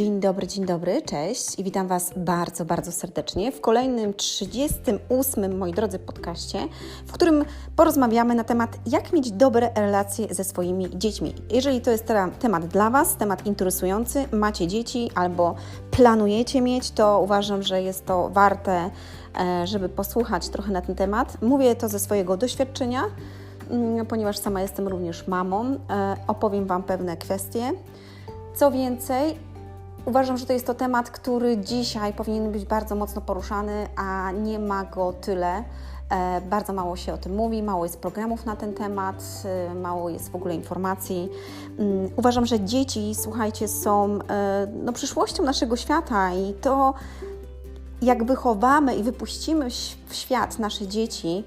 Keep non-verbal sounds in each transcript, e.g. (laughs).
Dzień dobry, dzień dobry, cześć i witam Was bardzo, bardzo serdecznie w kolejnym 38, moi drodzy, podcaście, w którym porozmawiamy na temat, jak mieć dobre relacje ze swoimi dziećmi. Jeżeli to jest temat dla Was, temat interesujący, macie dzieci albo planujecie mieć, to uważam, że jest to warte, e, żeby posłuchać trochę na ten temat. Mówię to ze swojego doświadczenia, mm, ponieważ sama jestem również mamą. E, opowiem Wam pewne kwestie. Co więcej, Uważam, że to jest to temat, który dzisiaj powinien być bardzo mocno poruszany, a nie ma go tyle. E, bardzo mało się o tym mówi, mało jest programów na ten temat, e, mało jest w ogóle informacji. Mm, uważam, że dzieci, słuchajcie, są e, no, przyszłością naszego świata i to, jak wychowamy i wypuścimy w świat nasze dzieci,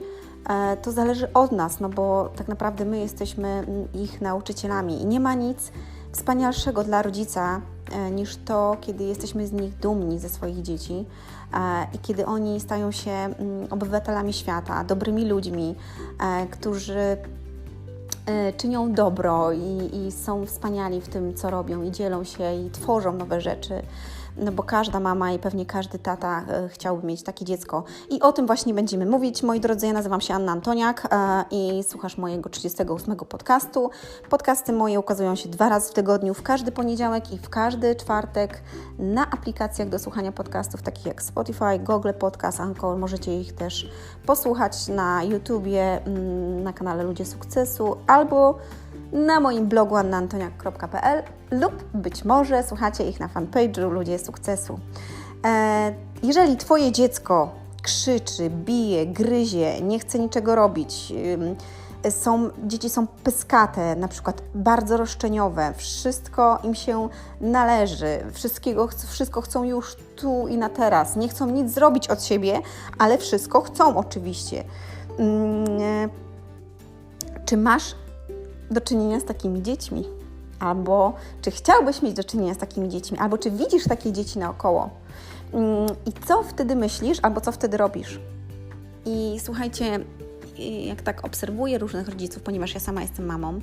to zależy od nas, no bo tak naprawdę my jesteśmy mm, ich nauczycielami i nie ma nic wspanialszego dla rodzica niż to, kiedy jesteśmy z nich dumni, ze swoich dzieci e, i kiedy oni stają się mm, obywatelami świata, dobrymi ludźmi, e, którzy czynią dobro i, i są wspaniali w tym, co robią i dzielą się i tworzą nowe rzeczy no bo każda mama i pewnie każdy tata e, chciałby mieć takie dziecko. I o tym właśnie będziemy mówić. Moi drodzy, ja nazywam się Anna Antoniak e, i słuchasz mojego 38 podcastu. Podcasty moje ukazują się dwa razy w tygodniu, w każdy poniedziałek i w każdy czwartek na aplikacjach do słuchania podcastów takich jak Spotify, Google Podcast, Anchor. Możecie ich też posłuchać na YouTubie, mm, na kanale Ludzie Sukcesu albo na moim blogu annantoniak.pl lub być może słuchacie ich na fanpage'u Ludzie Sukcesu. E, jeżeli Twoje dziecko krzyczy, bije, gryzie, nie chce niczego robić, są, dzieci są pyskate, na przykład bardzo roszczeniowe, wszystko im się należy, wszystkiego, wszystko chcą już tu i na teraz, nie chcą nic zrobić od siebie, ale wszystko chcą oczywiście. E, czy masz do czynienia z takimi dziećmi? Albo czy chciałbyś mieć do czynienia z takimi dziećmi? Albo czy widzisz takie dzieci naokoło? Mm, I co wtedy myślisz, albo co wtedy robisz? I słuchajcie, jak tak obserwuję różnych rodziców, ponieważ ja sama jestem mamą,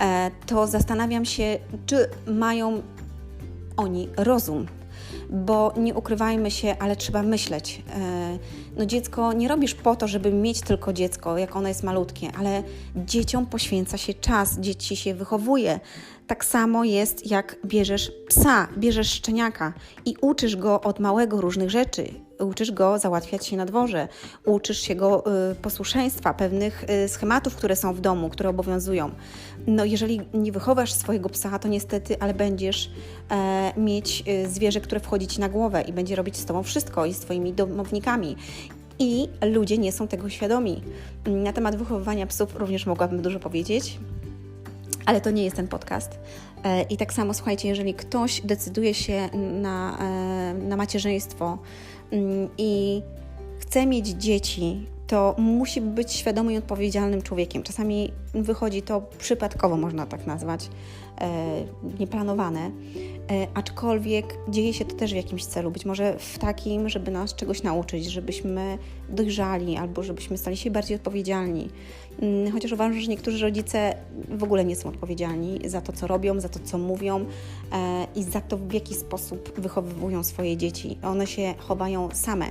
e, to zastanawiam się, czy mają oni rozum bo nie ukrywajmy się, ale trzeba myśleć. E, no dziecko nie robisz po to, żeby mieć tylko dziecko, jak ono jest malutkie, ale dzieciom poświęca się czas, dzieci się wychowuje. Tak samo jest, jak bierzesz psa, bierzesz szczeniaka i uczysz go od małego różnych rzeczy. Uczysz go załatwiać się na dworze, uczysz się go y, posłuszeństwa, pewnych y, schematów, które są w domu, które obowiązują. No, jeżeli nie wychowasz swojego psa, to niestety, ale będziesz e, mieć y, zwierzę, które wchodzi ci na głowę i będzie robić z tobą wszystko i z twoimi domownikami. I ludzie nie są tego świadomi. Na temat wychowywania psów również mogłabym dużo powiedzieć ale to nie jest ten podcast. E, I tak samo, słuchajcie, jeżeli ktoś decyduje się na, e, na macierzyństwo mm, i chce mieć dzieci, to musi być świadomym i odpowiedzialnym człowiekiem. Czasami wychodzi to przypadkowo, można tak nazwać, nieplanowane, e, aczkolwiek dzieje się to też w jakimś celu, być może w takim, żeby nas czegoś nauczyć, żebyśmy dojrzali albo żebyśmy stali się bardziej odpowiedzialni. Mm, chociaż uważam, że niektórzy rodzice w ogóle nie są odpowiedzialni za to, co robią, za to, co mówią e, i za to, w jaki sposób wychowywują swoje dzieci. One się chowają same.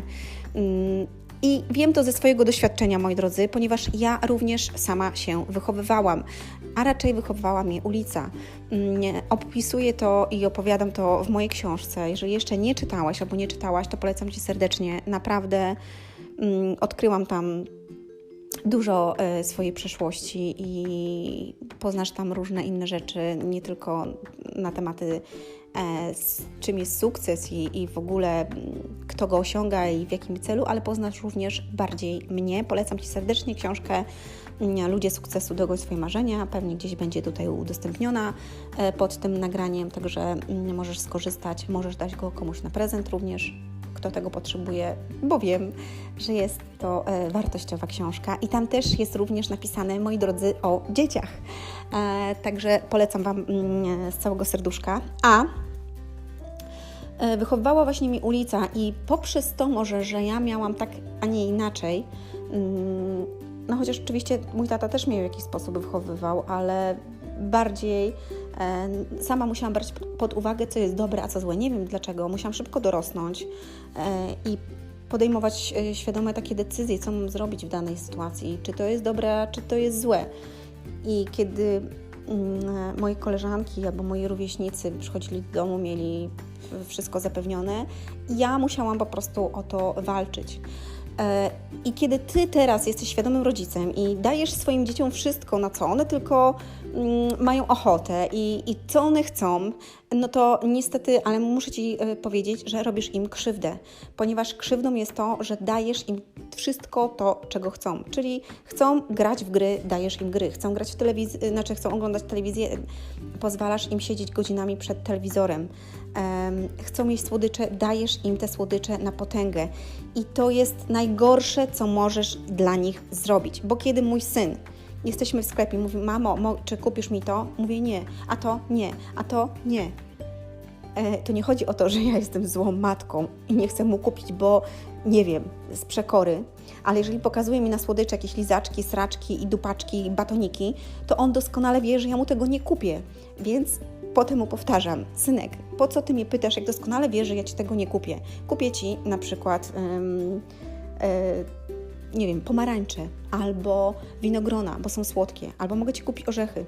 I wiem to ze swojego doświadczenia, moi drodzy, ponieważ ja również sama się wychowywałam, a raczej wychowywała mnie ulica. Mm, opisuję to i opowiadam to w mojej książce. Jeżeli jeszcze nie czytałaś albo nie czytałaś, to polecam Ci serdecznie. Naprawdę mm, odkryłam tam dużo e, swojej przeszłości i poznasz tam różne inne rzeczy, nie tylko na tematy czym jest sukces i, i w ogóle mm, kto go osiąga i w jakim celu, ale poznasz również bardziej mnie. Polecam Ci serdecznie książkę mm, Ludzie sukcesu dogoń swoje marzenia. Pewnie gdzieś będzie tutaj udostępniona e, pod tym nagraniem, także mm, możesz skorzystać, możesz dać go komuś na prezent również kto tego potrzebuje, bo wiem, że jest to e, wartościowa książka i tam też jest również napisane, moi drodzy, o dzieciach. Także polecam Wam z całego serduszka. A E, wychowywała właśnie mi ulica i poprzez to może, że ja miałam tak, a nie inaczej, mm, no chociaż oczywiście mój tata też mnie w jakiś sposób wychowywał, ale bardziej e, sama musiałam brać pod uwagę, co jest dobre, a co złe. Nie wiem dlaczego. Musiałam szybko dorosnąć e, i podejmować e, świadome takie decyzje, co mam zrobić w danej sytuacji, czy to jest dobre, czy to jest złe. I kiedy mm, moje koleżanki albo moi rówieśnicy przychodzili do domu, mieli wszystko zapewnione, ja musiałam po prostu o to walczyć. I kiedy ty teraz jesteś świadomym rodzicem i dajesz swoim dzieciom wszystko, na co one tylko mają ochotę i, i co one chcą, no to niestety, ale muszę ci e, powiedzieć, że robisz im krzywdę, ponieważ krzywdą jest to, że dajesz im wszystko to, czego chcą. Czyli chcą grać w gry, dajesz im gry, chcą grać w telewizję, znaczy chcą oglądać telewizję, pozwalasz im siedzieć godzinami przed telewizorem. Um, chcą mieć słodycze, dajesz im te słodycze na potęgę. I to jest najgorsze, co możesz dla nich zrobić. Bo kiedy mój syn, jesteśmy w sklepie, mówi: Mamo, czy kupisz mi to? Mówię: Nie, a to nie, a to nie. E, to nie chodzi o to, że ja jestem złą matką i nie chcę mu kupić, bo nie wiem, z przekory, ale jeżeli pokazuje mi na słodycze jakieś lizaczki, sraczki i dupaczki, i batoniki, to on doskonale wie, że ja mu tego nie kupię. Więc potem mu powtarzam, synek, po co ty mnie pytasz, jak doskonale wiesz, że ja ci tego nie kupię? Kupię ci na przykład, um, nie wiem, pomarańcze albo winogrona, bo są słodkie, albo mogę ci kupić orzechy.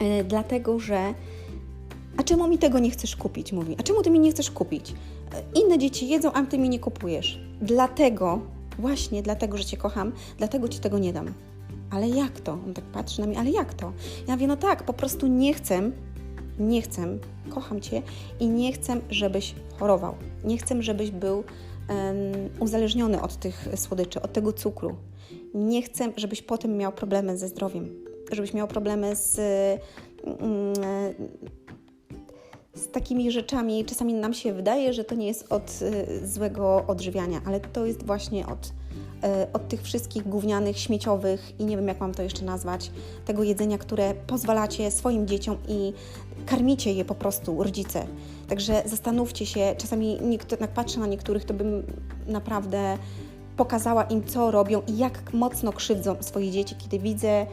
E, dlatego, że a czemu mi tego nie chcesz kupić? Mówi. A czemu ty mi nie chcesz kupić? E, inne dzieci jedzą, a ty mi nie kupujesz. Dlatego, właśnie dlatego, że cię kocham, dlatego ci tego nie dam. Ale jak to? On tak patrzy na mnie, ale jak to? Ja mówię, no tak, po prostu nie chcę, nie chcę, kocham cię i nie chcę, żebyś chorował. Nie chcę, żebyś był uzależniony od tych słodyczy, od tego cukru. Nie chcę, żebyś potem miał problemy ze zdrowiem, żebyś miał problemy z. Um, z takimi rzeczami czasami nam się wydaje, że to nie jest od y, złego odżywiania, ale to jest właśnie od, od tych wszystkich gównianych, śmieciowych i nie wiem jak mam to jeszcze nazwać, tego jedzenia, które pozwalacie swoim dzieciom i karmicie je po prostu rodzice. Także zastanówcie się, czasami jak patrzę na niektórych, to bym naprawdę pokazała im, co robią i jak mocno krzywdzą swoje dzieci, kiedy widzę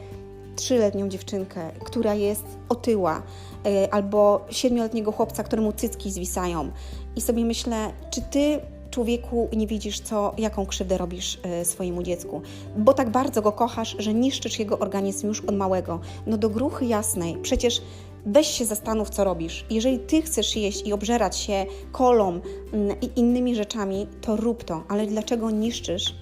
trzyletnią dziewczynkę, która jest otyła, e, albo siedmioletniego chłopca, któremu cycki zwisają. I sobie myślę, czy ty człowieku nie widzisz, co, jaką krzywdę robisz e, swojemu dziecku, bo tak bardzo go kochasz, że niszczysz jego organizm już od małego. No do gruchy jasnej, przecież weź się zastanów, co robisz. Jeżeli ty chcesz jeść i obżerać się kolą mm, i innymi rzeczami, to rób to, ale dlaczego niszczysz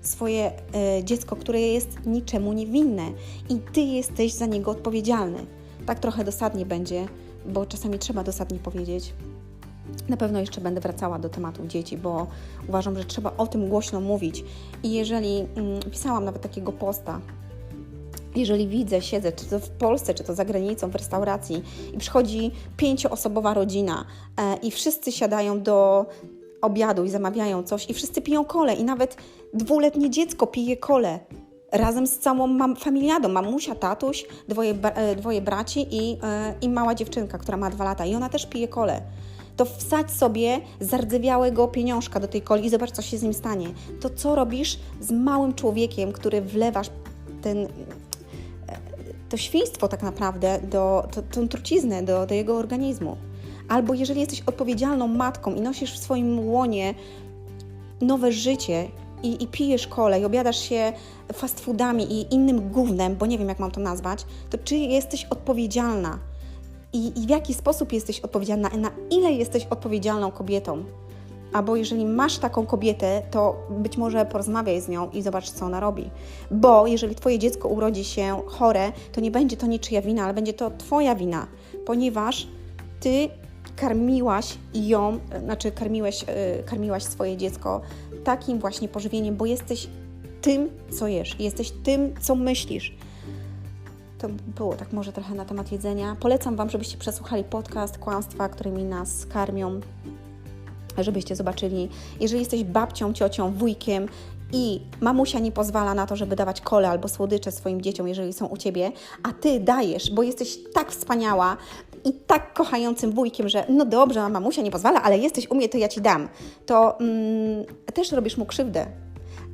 swoje e, dziecko, które jest niczemu niewinne i ty jesteś za niego odpowiedzialny. Tak trochę dosadnie będzie, bo czasami trzeba dosadnie powiedzieć. Na pewno jeszcze będę wracała do tematu dzieci, bo uważam, że trzeba o tym głośno mówić. I jeżeli mm, pisałam nawet takiego posta, jeżeli widzę, siedzę, czy to w Polsce, czy to za granicą, w restauracji i przychodzi pięcioosobowa rodzina e, i wszyscy siadają do obiadu i zamawiają coś i wszyscy piją kole i nawet dwuletnie dziecko pije kole razem z całą mam, familiadą, mamusia, tatuś, dwoje, e, dwoje braci i, e, i mała dziewczynka, która ma dwa lata i ona też pije kole. To wsadź sobie zardzewiałego pieniążka do tej coli i zobacz, co się z nim stanie. To co robisz z małym człowiekiem, który wlewasz ten, e, to świństwo tak naprawdę, do, to, tą truciznę do, do jego organizmu. Albo jeżeli jesteś odpowiedzialną matką i nosisz w swoim łonie nowe życie i, i pijesz kolej, i obiadasz się fast foodami i innym gównem, bo nie wiem jak mam to nazwać, to czy jesteś odpowiedzialna? I, i w jaki sposób jesteś odpowiedzialna? Na ile jesteś odpowiedzialną kobietą? Albo jeżeli masz taką kobietę, to być może porozmawiaj z nią i zobacz, co ona robi. Bo jeżeli Twoje dziecko urodzi się chore, to nie będzie to niczyja wina, ale będzie to Twoja wina, ponieważ Ty karmiłaś ją, znaczy karmiłeś, e, karmiłaś swoje dziecko takim właśnie pożywieniem, bo jesteś tym, co jesz, jesteś tym, co myślisz. To było tak może trochę na temat jedzenia. Polecam Wam, żebyście przesłuchali podcast Kłamstwa, którymi nas karmią, żebyście zobaczyli. Jeżeli jesteś babcią, ciocią, wujkiem i mamusia nie pozwala na to, żeby dawać kole albo słodycze swoim dzieciom, jeżeli są u ciebie, a ty dajesz, bo jesteś tak wspaniała i tak kochającym wujkiem, że no dobrze, mamusia nie pozwala, ale jesteś u mnie, to ja ci dam, to mm, też robisz mu krzywdę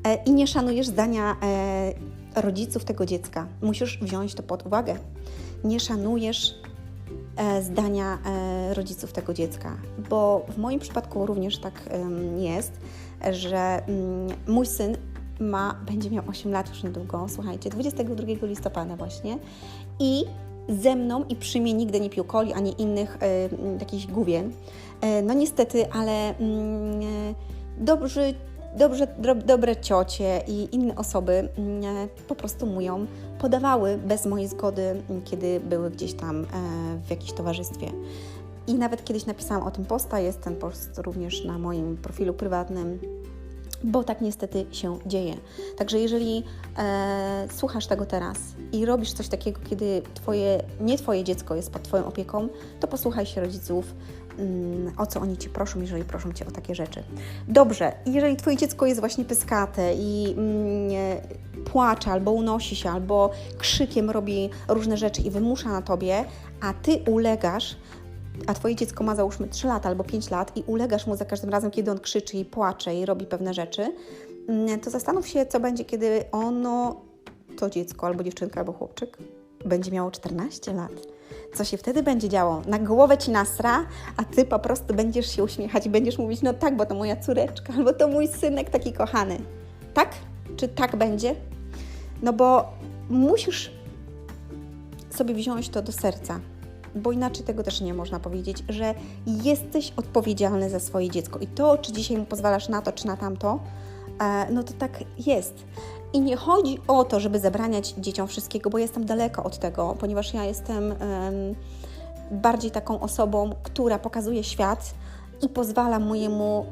e, i nie szanujesz zdania e, rodziców tego dziecka. Musisz wziąć to pod uwagę. Nie szanujesz e, zdania e, rodziców tego dziecka, bo w moim przypadku również tak jest, że mm, mój syn ma, będzie miał 8 lat już niedługo, słuchajcie, 22 listopada właśnie i ze mną i przy mnie nigdy nie pił coli ani innych e, m, jakichś główien. E, no niestety, ale mm, e, dobrzy, dobrze, dobre ciocie i inne osoby mm, e, po prostu mu ją podawały bez mojej zgody, m, kiedy były gdzieś tam e, w jakimś towarzystwie. I nawet kiedyś napisałam o tym posta, jest ten post również na moim profilu prywatnym bo tak niestety się dzieje. Także jeżeli e, słuchasz tego teraz i robisz coś takiego, kiedy twoje, nie Twoje dziecko jest pod Twoją opieką, to posłuchaj się rodziców, mm, o co oni Cię proszą, jeżeli proszą Cię o takie rzeczy. Dobrze, jeżeli Twoje dziecko jest właśnie pyskate i mm, e, płacze, albo unosi się, albo krzykiem robi różne rzeczy i wymusza na Tobie, a Ty ulegasz, a Twoje dziecko ma załóżmy 3 lata albo 5 lat i ulegasz mu za każdym razem, kiedy on krzyczy i płacze i robi pewne rzeczy, mm, to zastanów się, co będzie, kiedy ono, to dziecko, albo dziewczynka, albo chłopczyk, będzie miało 14 lat. Co się wtedy będzie działo? Na głowę ci nasra, a ty po prostu będziesz się uśmiechać i będziesz mówić, no tak, bo to moja córeczka, albo to mój synek taki kochany. Tak? Czy tak będzie? No bo musisz sobie wziąć to do serca bo inaczej tego też nie można powiedzieć, że jesteś odpowiedzialny za swoje dziecko i to, czy dzisiaj mu pozwalasz na to, czy na tamto, e, no to tak jest. I nie chodzi o to, żeby zabraniać dzieciom wszystkiego, bo jestem daleko od tego, ponieważ ja jestem bardziej taką osobą, która pokazuje świat i pozwala mojemu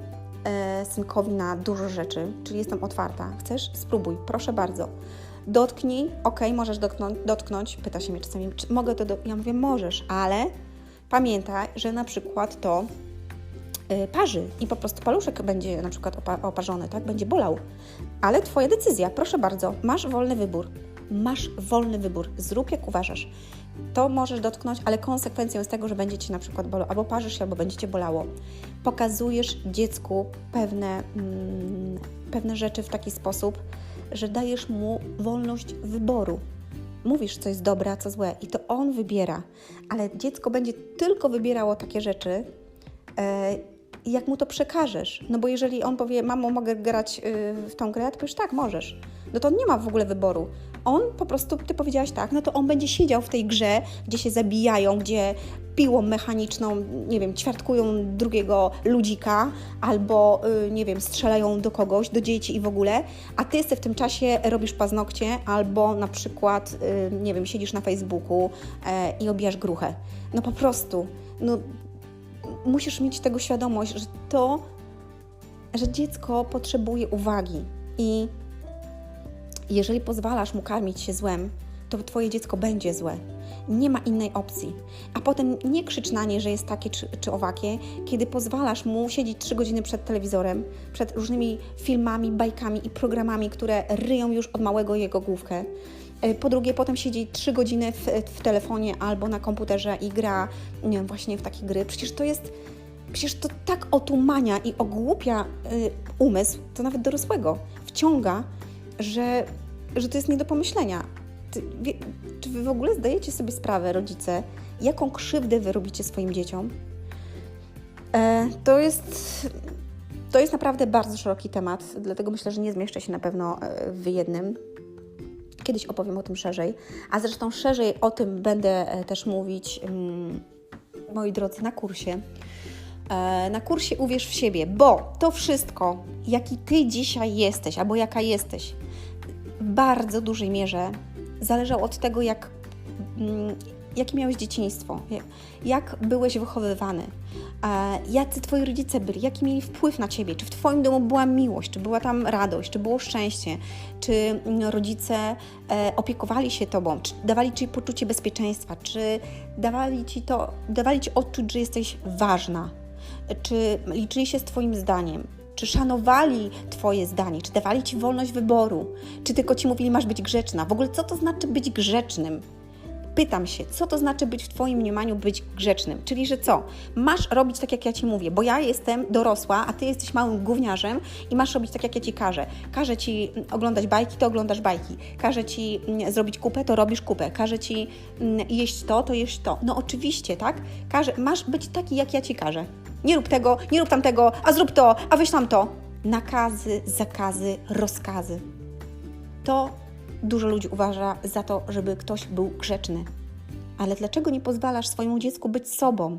e, synkowi na dużo rzeczy, czyli jestem otwarta. Chcesz? Spróbuj, proszę bardzo dotknij, ok, możesz dotknąć, dotknąć, pyta się mnie czasami, czy mogę to, do... ja mówię, możesz, ale pamiętaj, że na przykład to yy, parzy i po prostu paluszek będzie na przykład opa oparzony, tak, będzie bolał, ale Twoja decyzja, proszę bardzo, masz wolny wybór, masz wolny wybór, zrób jak uważasz. To możesz dotknąć, ale konsekwencją jest tego, że będzie Ci na przykład bolało, albo parzysz się, albo będzie Cię bolało. Pokazujesz dziecku pewne, mm, pewne rzeczy w taki sposób, że dajesz mu wolność wyboru. Mówisz, co jest dobre, a co złe, i to on wybiera, ale dziecko będzie tylko wybierało takie rzeczy, e, jak mu to przekażesz. No bo jeżeli on powie, mamo, mogę grać y, w tą grę, to powiesz, tak, możesz. No to on nie ma w ogóle wyboru. On po prostu, ty powiedziałaś tak, no to on będzie siedział w tej grze, gdzie się zabijają, gdzie piłą mechaniczną, nie wiem, ćwiartkują drugiego ludzika, albo, y, nie wiem, strzelają do kogoś, do dzieci i w ogóle, a ty jeszcze w tym czasie robisz paznokcie, albo na przykład, y, nie wiem, siedzisz na Facebooku e, i obijasz gruchę. No po prostu, no musisz mieć tego świadomość, że to, że dziecko potrzebuje uwagi i jeżeli pozwalasz mu karmić się złem, to twoje dziecko będzie złe. Nie ma innej opcji. A potem nie krzycz na nie, że jest takie czy, czy owakie, kiedy pozwalasz mu siedzieć trzy godziny przed telewizorem, przed różnymi filmami, bajkami i programami, które ryją już od małego jego główkę. E, po drugie, potem siedzi trzy godziny w, w telefonie albo na komputerze i gra właśnie w takie gry. Przecież to jest Przecież to tak otumania i ogłupia y, umysł, to nawet dorosłego, wciąga, że, że to jest nie do pomyślenia. Ty, wie, czy wy w ogóle zdajecie sobie sprawę, rodzice, jaką krzywdę wy robicie swoim dzieciom? E, to jest. To jest naprawdę bardzo szeroki temat, dlatego myślę, że nie zmieszczę się na pewno e, w jednym. Kiedyś opowiem o tym szerzej, a zresztą szerzej o tym będę e, też mówić, mm, moi drodzy, na kursie. E, na kursie Uwierz w siebie, bo to wszystko, jaki ty dzisiaj jesteś, albo jaka jesteś, bardzo dużej mierze zależało od tego, jak, mm, jakie miałeś dzieciństwo, jak byłeś wychowywany, jacy twoi rodzice byli, jaki mieli wpływ na ciebie, czy w twoim domu była miłość, czy była tam radość, czy było szczęście, czy mm, rodzice e, opiekowali się tobą, czy dawali ci poczucie bezpieczeństwa, czy dawali ci to, dawali ci odczuć, że jesteś ważna, czy liczyli się z Twoim zdaniem, czy szanowali Twoje zdanie, czy dawali Ci wolność wyboru, czy tylko Ci mówili, masz być grzeczna. W ogóle co to znaczy być grzecznym? Pytam się, co to znaczy być w Twoim mniemaniu być grzecznym? Czyli, że co? Masz robić tak, jak ja Ci mówię, bo ja jestem dorosła, a Ty jesteś małym gówniarzem i masz robić tak, jak ja Ci każę. Każę Ci mm, oglądać bajki, to oglądasz bajki. Każę Ci mm, zrobić kupę, to robisz kupę. Każę Ci mm, jeść to, to jesz to. No oczywiście, tak? Każę, masz być taki, jak ja Ci każę. Nie rób tego, nie rób tamtego, a zrób to, a weź tamto. Nakazy, zakazy, rozkazy. To dużo ludzi uważa za to, żeby ktoś był grzeczny. Ale dlaczego nie pozwalasz swojemu dziecku być sobą?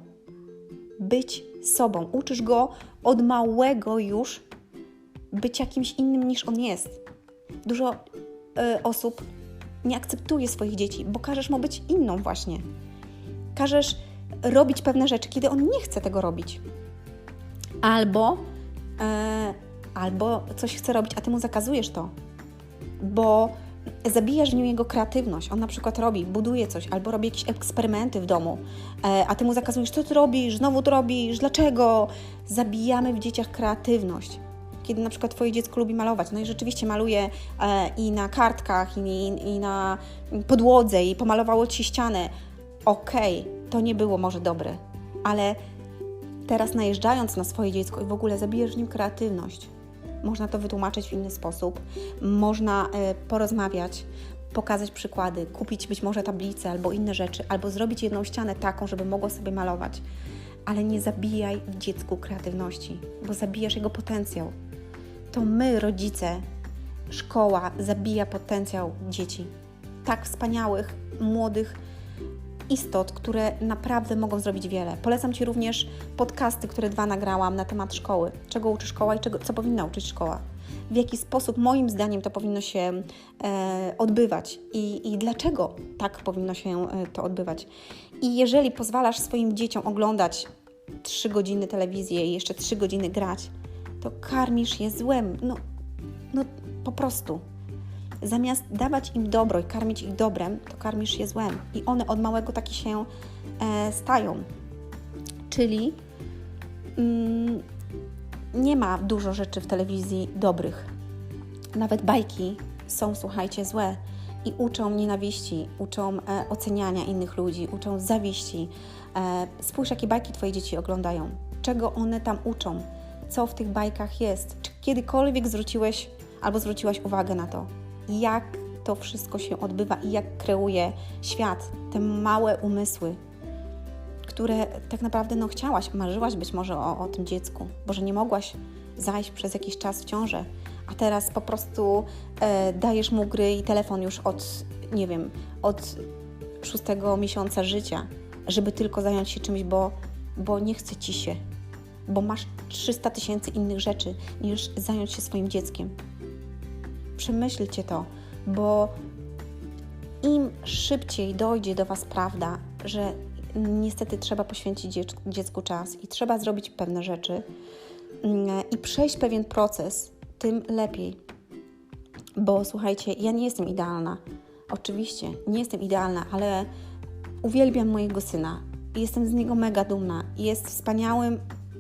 Być sobą. Uczysz go od małego już być jakimś innym niż on jest. Dużo y, osób nie akceptuje swoich dzieci, bo każesz mu być inną właśnie. Każesz robić pewne rzeczy, kiedy on nie chce tego robić. Albo, e, albo coś chce robić, a ty mu zakazujesz to, bo zabijasz w nim jego kreatywność. On na przykład robi, buduje coś, albo robi jakieś eksperymenty w domu, e, a ty mu zakazujesz, co ty robisz, znowu to robisz, dlaczego? Zabijamy w dzieciach kreatywność. Kiedy na przykład Twoje dziecko lubi malować, no i rzeczywiście maluje e, i na kartkach, i, i na podłodze, i pomalowało ci ścianę. Okej, okay, to nie było może dobre, ale teraz najeżdżając na swoje dziecko i w ogóle zabijesz w nim kreatywność, można to wytłumaczyć w inny sposób, można y, porozmawiać, pokazać przykłady, kupić być może tablicę albo inne rzeczy, albo zrobić jedną ścianę taką, żeby mogło sobie malować. Ale nie zabijaj dziecku kreatywności, bo zabijasz jego potencjał. To my, rodzice, szkoła zabija potencjał dzieci. Tak wspaniałych, młodych, istot, które naprawdę mogą zrobić wiele. Polecam Ci również podcasty, które dwa nagrałam na temat szkoły. Czego uczy szkoła i czego, co powinna uczyć szkoła. W jaki sposób, moim zdaniem, to powinno się e, odbywać i, i dlaczego tak powinno się e, to odbywać. I jeżeli pozwalasz swoim dzieciom oglądać 3 godziny telewizję i jeszcze 3 godziny grać, to karmisz je złem. No, no po prostu. Zamiast dawać im dobro i karmić ich dobrem, to karmisz je złem. I one od małego takie się e, stają. Czyli mm, nie ma dużo rzeczy w telewizji dobrych. Nawet bajki są, słuchajcie, złe i uczą nienawiści, uczą e, oceniania innych ludzi, uczą zawiści. E, spójrz, jakie bajki Twoje dzieci oglądają, czego one tam uczą, co w tych bajkach jest. Czy kiedykolwiek zwróciłeś albo zwróciłaś uwagę na to? Jak to wszystko się odbywa i jak kreuje świat, te małe umysły, które tak naprawdę no, chciałaś, marzyłaś być może o, o tym dziecku, bo że nie mogłaś zajść przez jakiś czas w ciążę, a teraz po prostu e, dajesz mu gry i telefon już od, nie wiem, od szóstego miesiąca życia, żeby tylko zająć się czymś, bo, bo nie chce ci się, bo masz 300 tysięcy innych rzeczy niż zająć się swoim dzieckiem przemyślcie to, bo im szybciej dojdzie do Was prawda, że niestety trzeba poświęcić dziecku czas i trzeba zrobić pewne rzeczy mm, i przejść pewien proces, tym lepiej. Bo słuchajcie, ja nie jestem idealna. Oczywiście, nie jestem idealna, ale uwielbiam mojego syna. Jestem z niego mega dumna. Jest wspaniałym,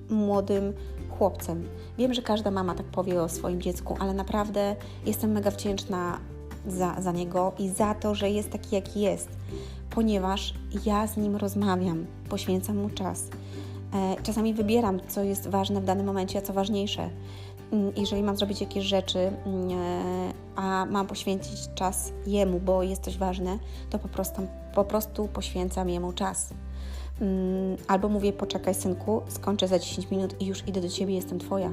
młodym chłopcem. Wiem, że każda mama tak powie o swoim dziecku, ale naprawdę jestem mega wdzięczna za, za niego i za to, że jest taki, jaki jest, ponieważ ja z nim rozmawiam, poświęcam mu czas. E, czasami wybieram, co jest ważne w danym momencie, a co ważniejsze. Mm, jeżeli mam zrobić jakieś rzeczy, mm, e, a mam poświęcić czas jemu, bo jest coś ważne, to po prostu, po prostu poświęcam jemu czas. Mm, albo mówię, poczekaj synku, skończę za 10 minut i już idę do ciebie, jestem twoja.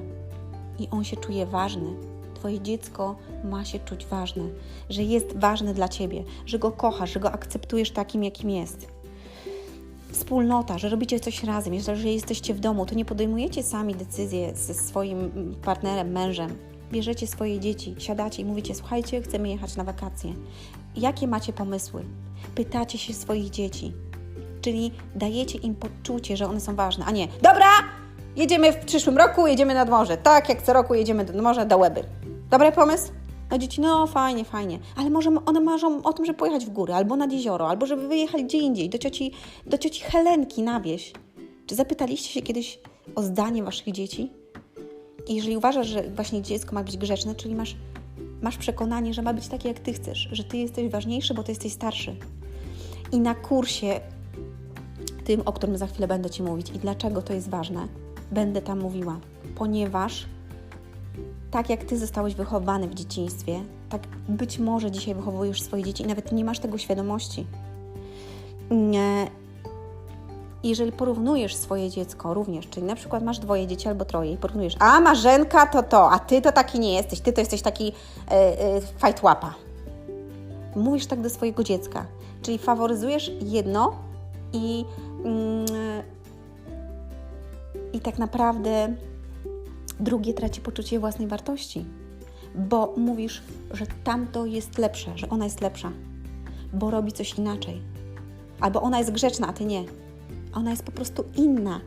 I on się czuje ważny. Twoje dziecko ma się czuć ważne, że jest ważne dla ciebie, że go kochasz, że go akceptujesz takim, jakim jest. Wspólnota, że robicie coś razem, jeżeli jesteście w domu, to nie podejmujecie sami decyzje ze swoim partnerem, mężem. Bierzecie swoje dzieci, siadacie i mówicie: Słuchajcie, chcemy jechać na wakacje. Jakie macie pomysły? Pytacie się swoich dzieci, czyli dajecie im poczucie, że one są ważne, a nie dobra, jedziemy w przyszłym roku, jedziemy nad morze, tak jak co roku jedziemy do morza, do Łeby. Dobry pomysł? No dzieci, no fajnie, fajnie, ale może one marzą o tym, żeby pojechać w góry, albo nad jezioro, albo żeby wyjechać gdzie indziej, do cioci, do cioci Helenki na wieś. Czy zapytaliście się kiedyś o zdanie waszych dzieci? I jeżeli uważasz, że właśnie dziecko ma być grzeczne, czyli masz, masz przekonanie, że ma być takie, jak ty chcesz, że ty jesteś ważniejszy, bo ty jesteś starszy, I na kursie, tym, o którym za chwilę będę Ci mówić i dlaczego to jest ważne, będę tam mówiła, ponieważ tak jak Ty zostałeś wychowany w dzieciństwie, tak być może dzisiaj wychowujesz swoje dzieci i nawet nie masz tego świadomości. Nie. Jeżeli porównujesz swoje dziecko również, czyli na przykład masz dwoje dzieci albo troje i porównujesz, a Marzenka to to, a Ty to taki nie jesteś, Ty to jesteś taki e, e, fajtłapa. Mówisz tak do swojego dziecka, czyli faworyzujesz jedno i, i tak naprawdę drugie traci poczucie własnej wartości, bo mówisz, że tamto jest lepsze, że ona jest lepsza, bo robi coś inaczej. Albo ona jest grzeczna, a ty nie. Ona jest po prostu inna.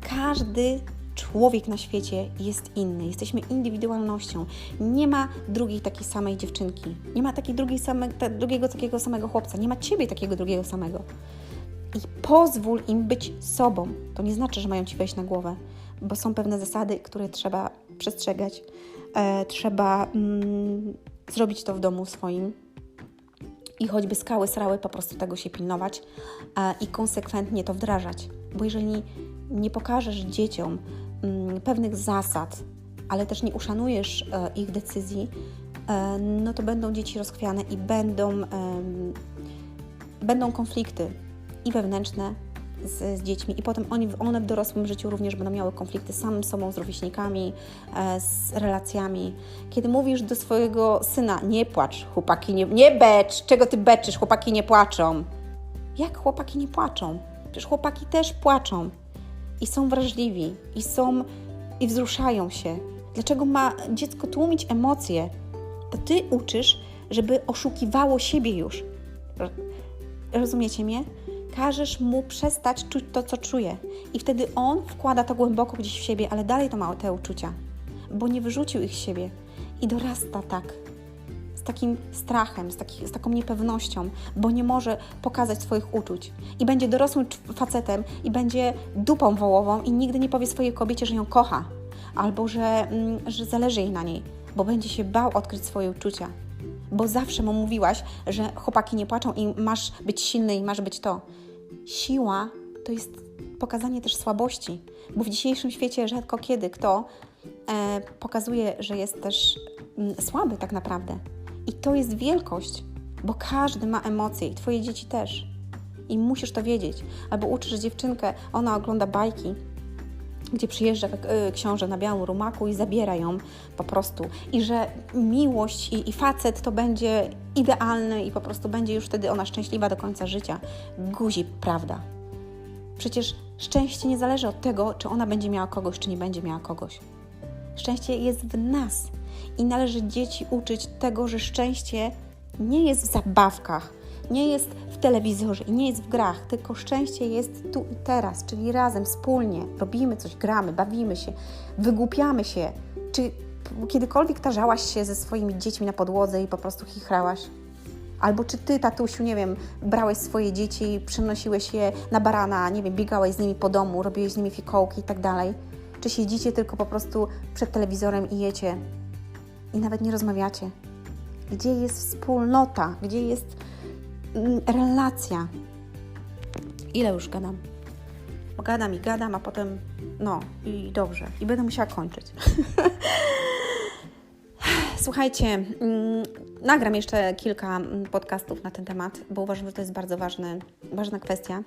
Każdy człowiek na świecie jest inny. Jesteśmy indywidualnością. Nie ma drugiej takiej samej dziewczynki. Nie ma takiej drugiej same, drugiego takiego samego chłopca. Nie ma ciebie takiego drugiego samego. I pozwól im być sobą. To nie znaczy, że mają ci wejść na głowę bo są pewne zasady, które trzeba przestrzegać. E, trzeba mm, zrobić to w domu swoim. I choćby skały srały, po prostu tego się pilnować e, i konsekwentnie to wdrażać. Bo jeżeli nie pokażesz dzieciom mm, pewnych zasad, ale też nie uszanujesz e, ich decyzji, e, no to będą dzieci rozchwiane i będą, będą konflikty i wewnętrzne, z, z, dziećmi i potem oni, one w dorosłym życiu również będą miały konflikty z samym sobą, z rówieśnikami, e, z relacjami. Kiedy mówisz do swojego syna, nie płacz, chłopaki nie, nie becz, czego ty beczysz, chłopaki nie płaczą. Jak chłopaki nie płaczą? Przecież chłopaki też płaczą i są wrażliwi, i są, i wzruszają się. Dlaczego ma dziecko tłumić emocje? To ty uczysz, żeby oszukiwało siebie już. Rozumiecie mnie? Każesz mu przestać czuć to, co czuje. I wtedy on wkłada to głęboko gdzieś w siebie, ale dalej to ma te uczucia, bo nie wyrzucił ich z siebie. I dorasta tak, z takim strachem, z, taki, z taką niepewnością, bo nie może pokazać swoich uczuć. I będzie dorosłym facetem i będzie dupą wołową i nigdy nie powie swojej kobiecie, że ją kocha, albo że, mm, że zależy jej na niej, bo będzie się bał odkryć swoje uczucia bo zawsze mu mówiłaś, że chłopaki nie płaczą i masz być silny i masz być to siła to jest pokazanie też słabości, bo w dzisiejszym świecie rzadko kiedy kto e, pokazuje, że jest też m, mm, słaby tak naprawdę. I to jest wielkość, bo każdy ma emocje i twoje dzieci też. I musisz to wiedzieć. Albo uczysz dziewczynkę, ona ogląda bajki, gdzie przyjeżdża e, książę na białym rumaku i zabiera ją po prostu. I że miłość i, i facet to będzie idealny i po prostu będzie już wtedy ona szczęśliwa do końca życia. Guzi, prawda. Przecież szczęście nie zależy od tego, czy ona będzie miała kogoś, czy nie będzie miała kogoś. Szczęście jest w nas i należy dzieci uczyć tego, że szczęście nie jest w zabawkach, nie jest w telewizorze i nie jest w grach, tylko szczęście jest tu i teraz, czyli razem, wspólnie robimy coś, gramy, bawimy się, wygłupiamy się. Czy kiedykolwiek tarzałaś się ze swoimi dziećmi na podłodze i po prostu chichrałaś? Albo czy ty, tatusiu, nie wiem, brałeś swoje dzieci, przynosiłeś je na barana, nie wiem, biegałeś z nimi po domu, robiłeś z nimi fikołki i tak dalej? Czy siedzicie tylko po prostu przed telewizorem i jecie i nawet nie rozmawiacie? Gdzie jest wspólnota? Gdzie jest relacja? Ile już gadam? Gadam i gadam, a potem no i dobrze. I będę musiała kończyć. (laughs) Słuchajcie, mm, nagram jeszcze kilka mm, podcastów na ten temat, bo uważam, że to jest bardzo ważny, ważna kwestia.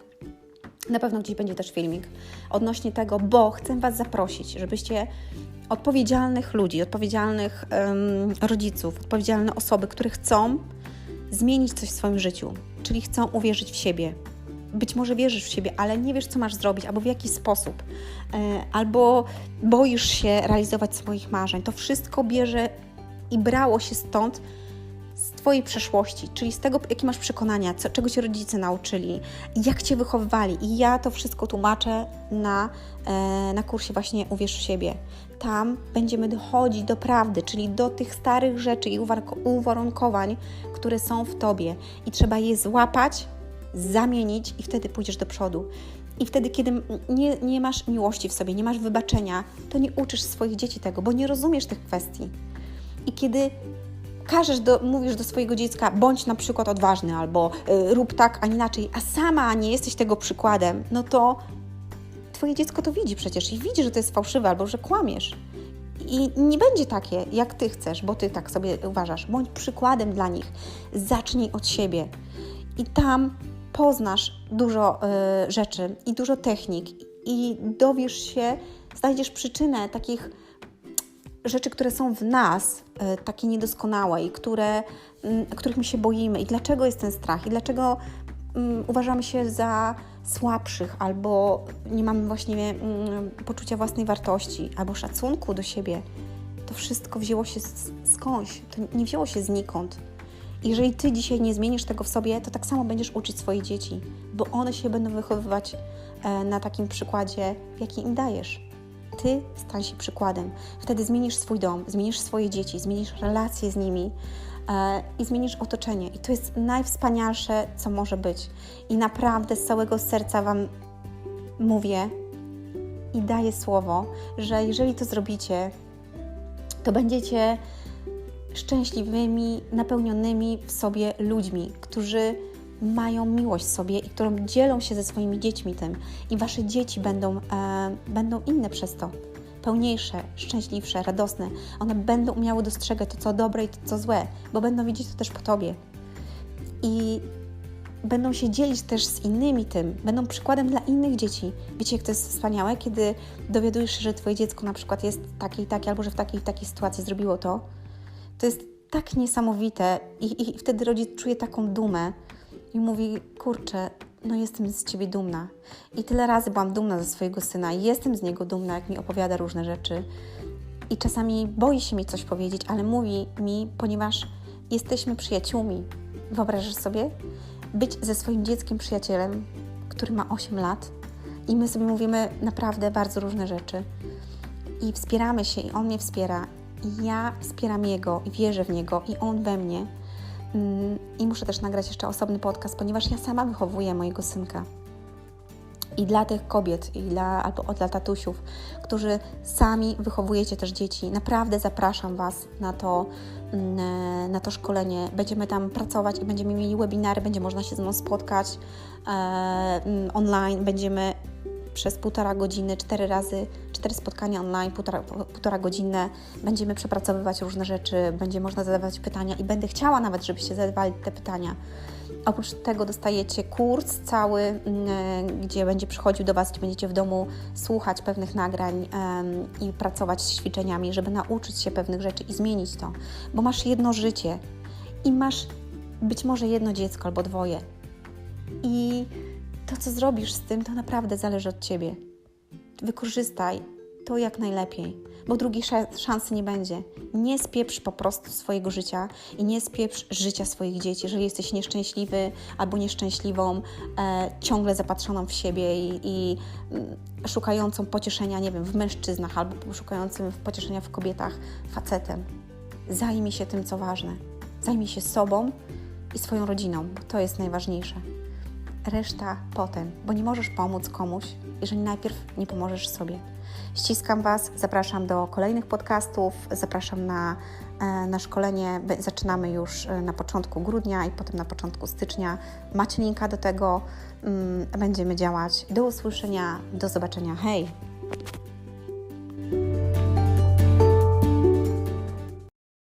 Na pewno gdzieś będzie też filmik odnośnie tego, bo chcę Was zaprosić, żebyście odpowiedzialnych ludzi, odpowiedzialnych um, rodziców, odpowiedzialne osoby, które chcą zmienić coś w swoim życiu, czyli chcą uwierzyć w siebie. Być może wierzysz w siebie, ale nie wiesz, co masz zrobić, albo w jaki sposób, e, albo boisz się realizować swoich marzeń. To wszystko bierze i brało się stąd Twojej przeszłości, czyli z tego, jakie masz przekonania, co, czego Cię rodzice nauczyli, jak Cię wychowywali. I ja to wszystko tłumaczę na, e, na kursie właśnie Uwierz w siebie. Tam będziemy dochodzić do prawdy, czyli do tych starych rzeczy i uwarunkowań, które są w Tobie. I trzeba je złapać, zamienić i wtedy pójdziesz do przodu. I wtedy, kiedy nie, nie masz miłości w sobie, nie masz wybaczenia, to nie uczysz swoich dzieci tego, bo nie rozumiesz tych kwestii. I kiedy każesz, do, mówisz do swojego dziecka, bądź na przykład odważny, albo y, rób tak, a inaczej, a sama nie jesteś tego przykładem, no to Twoje dziecko to widzi przecież i widzi, że to jest fałszywe albo że kłamiesz. I nie będzie takie, jak Ty chcesz, bo Ty tak sobie uważasz. Bądź przykładem dla nich. Zacznij od siebie. I tam poznasz dużo y, rzeczy i dużo technik i dowiesz się, znajdziesz przyczynę takich rzeczy, które są w nas, y, takie niedoskonałe i które, y, których my się boimy i dlaczego jest ten strach i dlaczego y, uważamy się za słabszych albo nie mamy właśnie mm, poczucia własnej wartości albo szacunku do siebie. To wszystko wzięło się z, skądś, to nie wzięło się znikąd. Jeżeli ty dzisiaj nie zmienisz tego w sobie, to tak samo będziesz uczyć swoje dzieci, bo one się będą wychowywać e, na takim przykładzie, jaki im dajesz. Ty stań się przykładem. Wtedy zmienisz swój dom, zmienisz swoje dzieci, zmienisz relacje z nimi e, i zmienisz otoczenie. I to jest najwspanialsze, co może być. I naprawdę z całego serca Wam mówię i daję słowo, że jeżeli to zrobicie, to będziecie szczęśliwymi, napełnionymi w sobie ludźmi, którzy mają miłość sobie i którą dzielą się ze swoimi dziećmi tym. I wasze dzieci będą, e, będą inne przez to. Pełniejsze, szczęśliwsze, radosne. One będą umiały dostrzegać to, co dobre i to, co złe, bo będą widzieć to też po tobie. I będą się dzielić też z innymi tym, będą przykładem dla innych dzieci. Wiecie, jak to jest wspaniałe, kiedy dowiadujesz się, że twoje dziecko na przykład jest takie i takie, albo że w takiej i takiej sytuacji zrobiło to. To jest tak niesamowite i, i wtedy rodzic czuje taką dumę i mówi, kurczę, no jestem z Ciebie dumna. I tyle razy byłam dumna ze swojego syna i jestem z niego dumna, jak mi opowiada różne rzeczy. I czasami boi się mi coś powiedzieć, ale mówi mi, ponieważ jesteśmy przyjaciółmi. Wyobrażasz sobie? Być ze swoim dzieckiem przyjacielem, który ma 8 lat i my sobie mówimy naprawdę bardzo różne rzeczy. I wspieramy się i on mnie wspiera i ja wspieram jego i wierzę w niego i on we mnie. Mm, I muszę też nagrać jeszcze osobny podcast, ponieważ ja sama wychowuję mojego synka. I dla tych kobiet, i dla, albo dla tatusiów, którzy sami wychowujecie też dzieci, naprawdę zapraszam Was na to, mm, na to szkolenie. Będziemy tam pracować i będziemy mieli webinary, będzie można się ze mną spotkać e, mm, online, będziemy przez półtora godziny, cztery razy, cztery spotkania online, półtora, półtora godzinne. Będziemy przepracowywać różne rzeczy, będzie można zadawać pytania i będę chciała nawet, żebyście zadawali te pytania. Oprócz tego dostajecie kurs cały, mm, gdzie będzie przychodził do Was, gdzie będziecie w domu słuchać pewnych nagrań i pracować z ćwiczeniami, żeby nauczyć się pewnych rzeczy i zmienić to. Bo masz jedno życie i masz być może jedno dziecko albo dwoje. I to, co zrobisz z tym, to naprawdę zależy od Ciebie. Wykorzystaj to jak najlepiej, bo drugiej szansy nie będzie. Nie spieprz po prostu swojego życia i nie spieprz życia swoich dzieci. Jeżeli jesteś nieszczęśliwy albo nieszczęśliwą, e, ciągle zapatrzoną w siebie i, i mm, szukającą pocieszenia, nie wiem, w mężczyznach albo szukającym pocieszenia w kobietach, facetem, zajmij się tym, co ważne. Zajmij się sobą i swoją rodziną, bo to jest najważniejsze reszta potem, bo nie możesz pomóc komuś, jeżeli najpierw nie pomożesz sobie. Ściskam Was, zapraszam do kolejnych podcastów, zapraszam na, e, na szkolenie. Zaczynamy już e, na początku grudnia i potem na początku stycznia. Macie linka do tego, mm, będziemy działać. Do usłyszenia, do zobaczenia. Hej!